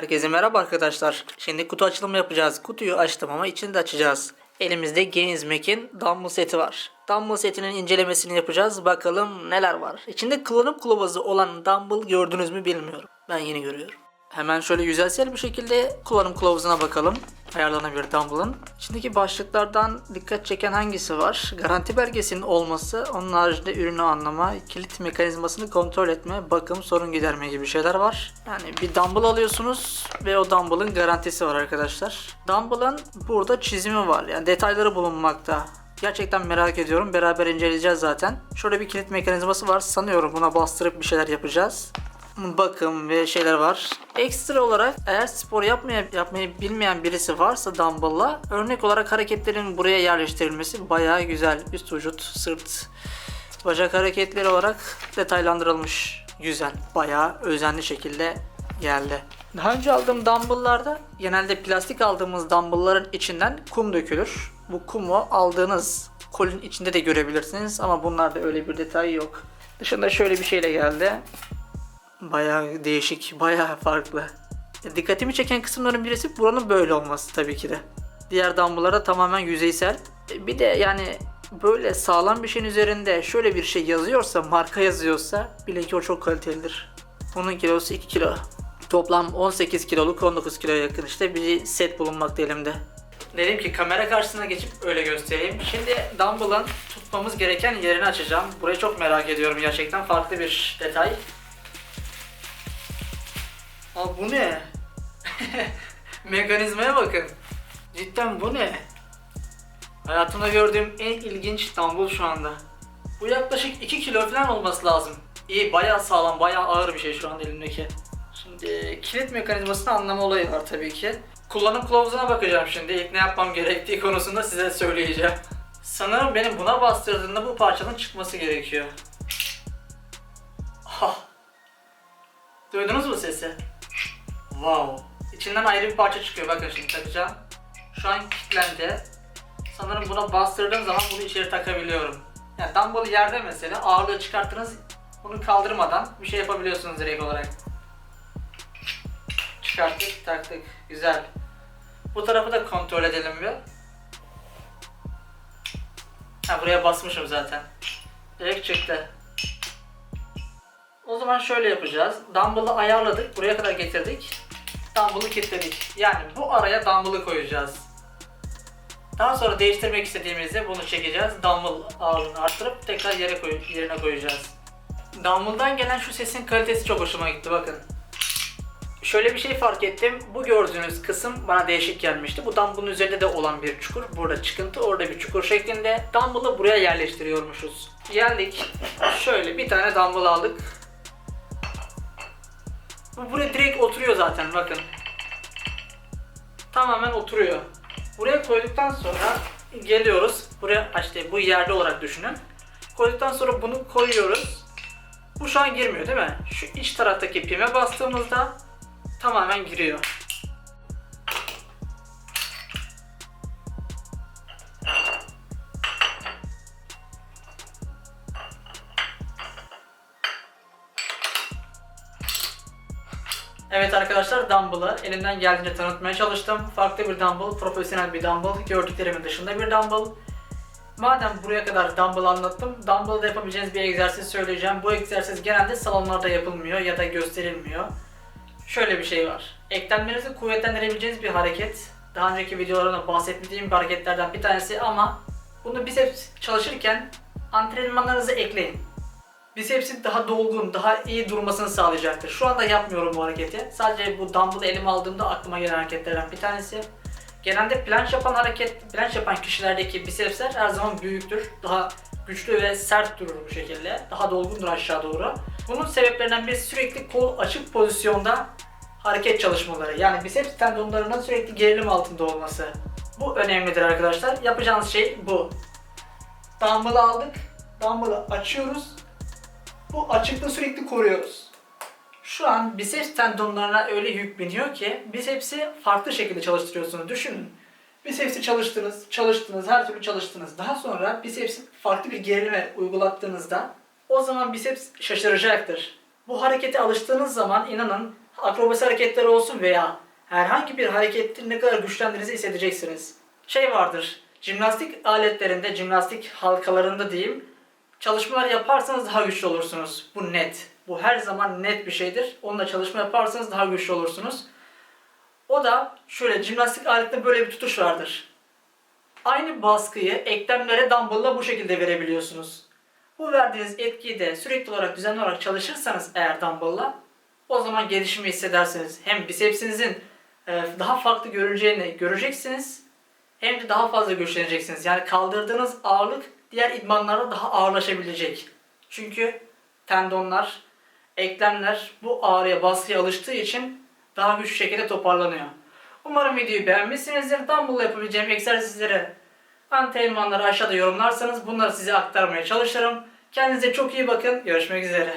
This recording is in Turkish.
Herkese merhaba arkadaşlar. Şimdi kutu açılımı yapacağız. Kutuyu açtım ama içini de açacağız. Elimizde Gainsmack'in dumbbell seti var. Dumbbell setinin incelemesini yapacağız. Bakalım neler var. İçinde kullanım kılavuzu olan dumbbell gördünüz mü bilmiyorum. Ben yeni görüyorum. Hemen şöyle yüzeysel bir şekilde kullanım kılavuzuna bakalım. Ayarlanabilir dumbbell'ın. İçindeki başlıklardan dikkat çeken hangisi var? Garanti belgesinin olması, onun haricinde ürünü anlama, kilit mekanizmasını kontrol etme, bakım, sorun giderme gibi şeyler var. Yani bir dumbbell alıyorsunuz ve o dumbbell'ın garantisi var arkadaşlar. Dumbbell'ın burada çizimi var. Yani detayları bulunmakta. Gerçekten merak ediyorum. Beraber inceleyeceğiz zaten. Şöyle bir kilit mekanizması var. Sanıyorum buna bastırıp bir şeyler yapacağız bakım ve şeyler var. Ekstra olarak eğer spor yapmaya, yapmayı bilmeyen birisi varsa dumbbell'la örnek olarak hareketlerin buraya yerleştirilmesi bayağı güzel. Üst vücut, sırt, bacak hareketleri olarak detaylandırılmış. Güzel. Bayağı özenli şekilde geldi. Daha önce aldığım dumbbell'larda genelde plastik aldığımız dumbbell'ların içinden kum dökülür. Bu kumu aldığınız kolin içinde de görebilirsiniz ama bunlarda öyle bir detay yok. Dışında şöyle bir şeyle geldi. Bayağı değişik, bayağı farklı. Dikkatimi çeken kısımların birisi buranın böyle olması tabii ki de. Diğer dumbbell'lara tamamen yüzeysel. E, Bir de yani böyle sağlam bir şeyin üzerinde şöyle bir şey yazıyorsa, marka yazıyorsa bilin ki o çok kalitelidir. Bunun kilosu 2 kilo. Toplam 18 kiloluk 19 kiloya yakın işte bir set bulunmakta elimde. Dedim ki kamera karşısına geçip öyle göstereyim. Şimdi dumbbell'ın tutmamız gereken yerini açacağım. Burayı çok merak ediyorum gerçekten. Farklı bir detay. Aa bu ne? Mekanizmaya bakın. Cidden bu ne? Hayatımda gördüğüm en ilginç dumbbell şu anda. Bu yaklaşık 2 kilo falan olması lazım. İyi bayağı sağlam, bayağı ağır bir şey şu an elimdeki. Şimdi kilit mekanizmasını anlama olayı var tabii ki. Kullanım kılavuzuna bakacağım şimdi. İlk ne yapmam gerektiği konusunda size söyleyeceğim. Sanırım benim buna bastırdığımda bu parçanın çıkması gerekiyor. Ah. Duydunuz mu sesi? Wow. İçinden ayrı bir parça çıkıyor. Bakın şimdi takacağım. Şu an kilitlendi. Sanırım buna bastırdığım zaman bunu içeri takabiliyorum. Yani dumbbell yerde mesela ağırlığı çıkarttınız bunu kaldırmadan bir şey yapabiliyorsunuz direkt olarak. Çıkarttık, taktık. Güzel. Bu tarafı da kontrol edelim bir. Ha buraya basmışım zaten. Direkt çıktı. O zaman şöyle yapacağız. Dumbbell'ı ayarladık. Buraya kadar getirdik. Dumbbell'ı kilitledik. Yani bu araya dumbbell'ı koyacağız. Daha sonra değiştirmek istediğimizde bunu çekeceğiz. Dumbbell ağırlığını arttırıp tekrar yere koy yerine koyacağız. Dumbbell'dan gelen şu sesin kalitesi çok hoşuma gitti bakın. Şöyle bir şey fark ettim. Bu gördüğünüz kısım bana değişik gelmişti. Bu dumbbell'ın üzerinde de olan bir çukur. Burada çıkıntı, orada bir çukur şeklinde. Dumbbell'ı buraya yerleştiriyormuşuz. Geldik. Şöyle bir tane dumbbell aldık. Bu buraya direkt oturuyor zaten bakın. Tamamen oturuyor. Buraya koyduktan sonra geliyoruz. Buraya işte bu yerde olarak düşünün. Koyduktan sonra bunu koyuyoruz. Bu şu an girmiyor değil mi? Şu iç taraftaki pime bastığımızda tamamen giriyor. Evet arkadaşlar dumbbell'ı elimden geldiğince tanıtmaya çalıştım. Farklı bir dumbbell, profesyonel bir dumbbell, gördüklerimin dışında bir dumbbell. Madem buraya kadar dumbbell anlattım, dumbbell'da yapabileceğiniz bir egzersiz söyleyeceğim. Bu egzersiz genelde salonlarda yapılmıyor ya da gösterilmiyor. Şöyle bir şey var. Eklemlerinizi kuvvetlendirebileceğiniz bir hareket. Daha önceki videolarımda bahsettiğim bir hareketlerden bir tanesi ama bunu biceps çalışırken antrenmanlarınızı ekleyin bisepsin daha dolgun, daha iyi durmasını sağlayacaktır. Şu anda yapmıyorum bu hareketi. Sadece bu dumbbell elime aldığımda aklıma gelen hareketlerden bir tanesi. Genelde planş yapan hareket, planş yapan kişilerdeki bisepsler her zaman büyüktür. Daha güçlü ve sert durur bu şekilde. Daha dolgundur aşağı doğru. Bunun sebeplerinden biri sürekli kol açık pozisyonda hareket çalışmaları. Yani biceps tendonlarının sürekli gerilim altında olması. Bu önemlidir arkadaşlar. Yapacağınız şey bu. Dumbbell'ı aldık. Dumbbell'ı açıyoruz bu açıklığı sürekli koruyoruz. Şu an biceps tendonlarına öyle yük biniyor ki bisepsi farklı şekilde çalıştırıyorsunuz. Düşünün. Bisepsi çalıştınız, çalıştınız, her türlü çalıştınız. Daha sonra bisepsi farklı bir gerilime uygulattığınızda o zaman biceps şaşıracaktır. Bu harekete alıştığınız zaman inanın akrobasi hareketleri olsun veya herhangi bir hareketin ne kadar güçlendiğinizi hissedeceksiniz. Şey vardır, jimnastik aletlerinde, jimnastik halkalarında diyeyim, çalışmalar yaparsanız daha güçlü olursunuz. Bu net. Bu her zaman net bir şeydir. Onunla çalışma yaparsanız daha güçlü olursunuz. O da şöyle jimnastik alette böyle bir tutuş vardır. Aynı baskıyı eklemlere dumbbell'la bu şekilde verebiliyorsunuz. Bu verdiğiniz etkiyi de sürekli olarak düzenli olarak çalışırsanız eğer dumbbell'la o zaman gelişimi hissedersiniz. Hem bisepsinizin e, daha farklı görüleceğini göreceksiniz hem de daha fazla güçleneceksiniz. Yani kaldırdığınız ağırlık diğer idmanlara daha ağırlaşabilecek. Çünkü tendonlar, eklemler bu ağrıya, baskıya alıştığı için daha güçlü şekilde toparlanıyor. Umarım videoyu beğenmişsinizdir. Dumbbell yapabileceğim egzersizleri, antrenmanları aşağıda yorumlarsanız bunları size aktarmaya çalışırım. Kendinize çok iyi bakın. Görüşmek üzere.